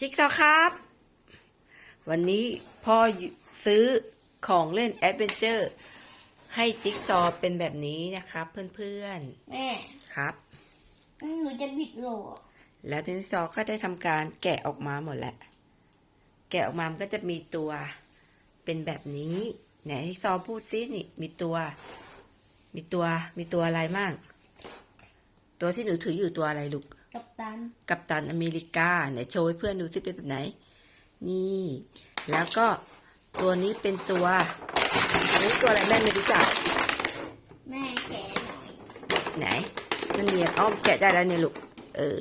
จิ๊กซอว์ครับ วันนี้พ่อซื้อของเล่นแอดเวนเจอร์ ให้จิ๊กซอว์เป็นแบบนี้นะครับเพื่อนแม่ๆครับ หนูจะบิดโหลแล้วจิ๊กซอว์ก็ได้ทำการแกะออกมาหมดแล้วแกะออกมามันก็จะมีตัวเป็นแบบนี้ ไหนจิ๊กซอว์พูดซินี่ มีตัว มีตัว มีตัวอะไรมั่งตัวที่หนูถืออยู่ตัวอะไรลูก กับตัน กัปตันอเมริกาไหนโชว์ให้เพื่อนดูสิเป็นแบบไหน นี่ แล้วก็ตัวนี้เป็นตัวอันนี้ตัวอะไรแม่ไม่รู้จัก แม่แกะหน่อยไหน มันเนียนอ้อมแกะได้แล้วเนี่ยลูก เออ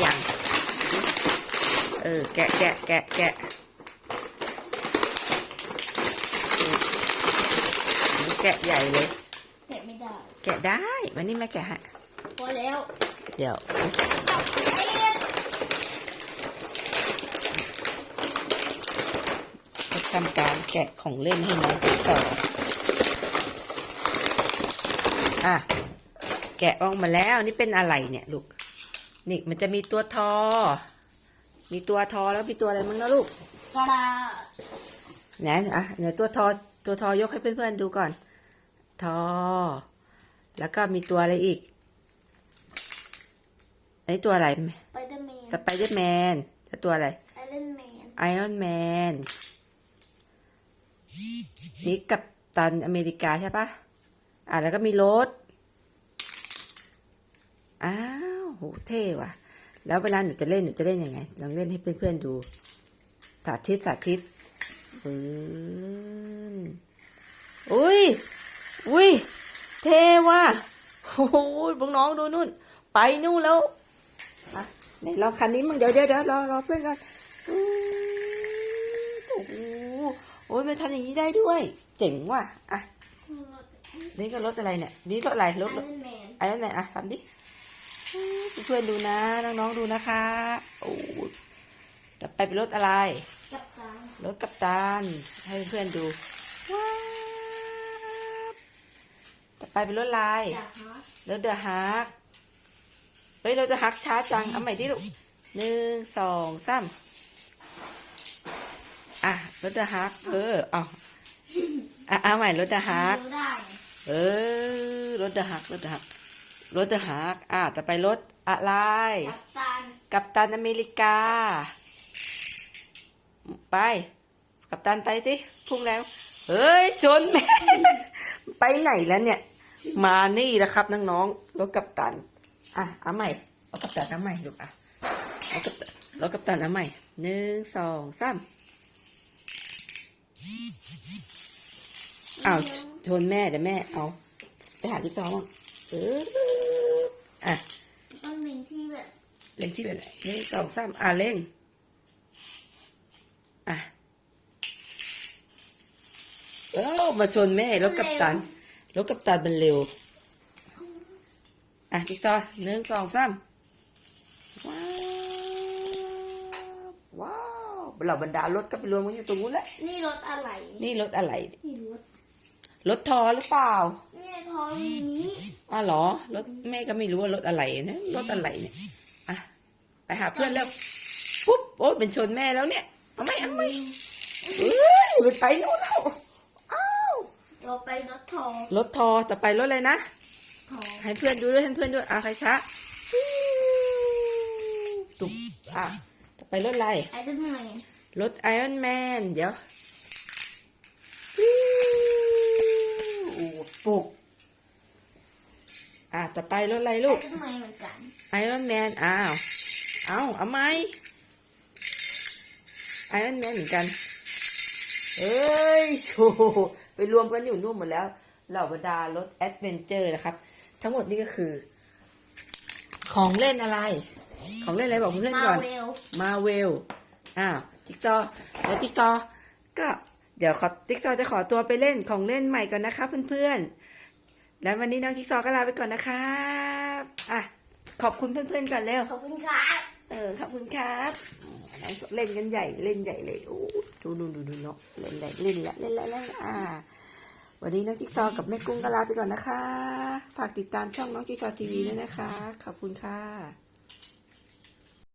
อย่าง เออ แกะแกะแกะแกะ แกะใหญ่เลย แกะไม่ได้แกะได้ วันนี้แม่แกะให้พอแล้วเดี๋ยวไอ้เล็บจะทำการแกะของเล่นให้น้องจิ๊กซอว์อะ แกะออกมาแล้วนี่เป็นอะไรเนี่ยลูก นี่มันจะมีตัวทอ มีตัวทอแล้วมีตัวอะไรมั้งนะลูกกระดาษไหนอะเดี๋ยวตัวทอตัวทอยกให้เพื่อนๆดูก่อน ทอ แล้วก็มีตัวอะไรอีกไอ้ตัวอะไรไปเดอร์แมนสไปเดอร์แมนแล้วตัวอะไรไอรอนแมนไอรอนแมนนี่กับตันอเมริกาใช่ปะอะแล้วก็มีรถ อ้าวโหเท่ว่ะ แล้วเวลาหนูจะเล่นหนูจะเล่นยังไง ลองเล่นให้เพื่อนๆดู สาธิตสาธิตปืนอุ้ย อุ้ย เท่ว่ะโอ้โหพวกน้องดูนู่น ไปนู่นแล้วอะไหนลองคันนี้มึงเดี๋ยวเดี๋ยวเดี๋ยวรอรอเพื่อนก่อนอืมโอ้โหโอ้ยมันทำอย่างนี้ได้ด้วย เจ๋งว่ะอะนี่ก็รถอะไรเนี่ยนี่รถอะไรไอรรถอนแมนไอ้นั่นไหนอะทำดิอืมเพื่อนๆดูนะน้องๆดูนะคะโอ้ยต่อไปเป็นรถอะไรกับตันรถกัปตันให้เพื่อนๆดู ว้าวต่อ ไปเป็นรถลายจากฮาร์ดรถเดอะฮักเฮ้ยเราจะฮักช้าจังเอาใหม่ดิลูกหนึ่งสองสามอะรถเดอะฮักเออเอาอะเอาใหม่รถเดอะฮักดูได้เออรถเดอะฮักรถเดอะฮักรถเดอะฮักอะจะไปรถอะไรกับตันกัปตันอเมริกา ไป กัปตันไปสิพุ่งแล้ว เฮ้ยชนแม่ไปไหนแล้วเนี่ย มานี่แล้วครับน้องๆรถกัปตัน อะเอาใหม่เอากัปตันเอาใหม่ลูกอะเอากัปตันรถกัปตันเอาใหม่หนึ่งสองสามอ้าวชนแม่เดี๋ยวแม่เอา ไปหาที่ซ้อมเอออะต้องเป็นที่แบบเล่งที่เป็นไหนหนึ่งสองสามอะเล่งอะเออมาชนแม่รถกัปตัน รถกัปตันมันเร็ว อะจิ๊กซอว์หนึ่งสองสามว้าวว้าวเหล่าบรรดารถก็ไปรวมกันอยู่ตรงนู้นแหละ นี่รถอะไร นี่รถอะไร นี่รถ รถทอหรือเปล่านี่ทอนี้อ้าวเหรอ รถแม่ก็ไม่รู้ว่ารถอะไรนะ รถอะไรเนี่ย อะ ไปหาเพื่อนแล้ว ปุ๊บ โอ้เป็นชนแม่แล้วเนี่ย เอาไหมเอาไหมเอ้ยมันไปโน่นแล้วอ้าว เราไปรถทอรถทอต่อไปรถอะไรนะ ทอให้เพื่อนดูด้วยให้เพื่อนด้วยอะใครช้าตุ๊บอะต่อไปรถอะไร ไอรอนแมนรถไอรอนแมนเดี๋ยวโอ้ปลุกอะต่อไปรถอะไรไอลูรอกนแมนเหมือนกันไอรอนแมน อ้าว เอาเอาไหมไอรอนแมนเหมือนกัน เอ้ยโช ไปรวมกันอยู่นู่นหมดแล้วเหล่าบรรดารถแอดเวนเจอร์นะครับ ทั้งหมดนี่ก็คือ ของเล่นอะไร ของเล่นอะไรบอกเพื่อนมาก่อนเวลมาเวลอ้าวจิ๊กซอว์แล้วจิ๊กซอว์ก็เดี๋ยวขอจิ๊กซอว์จะขอตัวไปเล่นของเล่นใหม่ก่อนนะคะเพื่อนๆ แล้ววันนี้น้องจิ๊กซอว์ก็ลาไปก่อนนะครับอะขอบคุณเพื่อนๆก่อนเร็ว ขอบคุณครับ เออ ขอบคุณครับเล่นกันใหญ่เล่นใหญ่เลยโอ้ดูดูดูดูเนาะเล่นแหญ่เล่นละเล่นละเล่นละอ่า วันนี้น้องจิ๊กซอกับแม่กุ้งก็ลาไปก่อนนะคะ ฝากติดตามช่องน้องจิ๊กซอทีวีด้วยนะคะ ขอบคุณค่ะ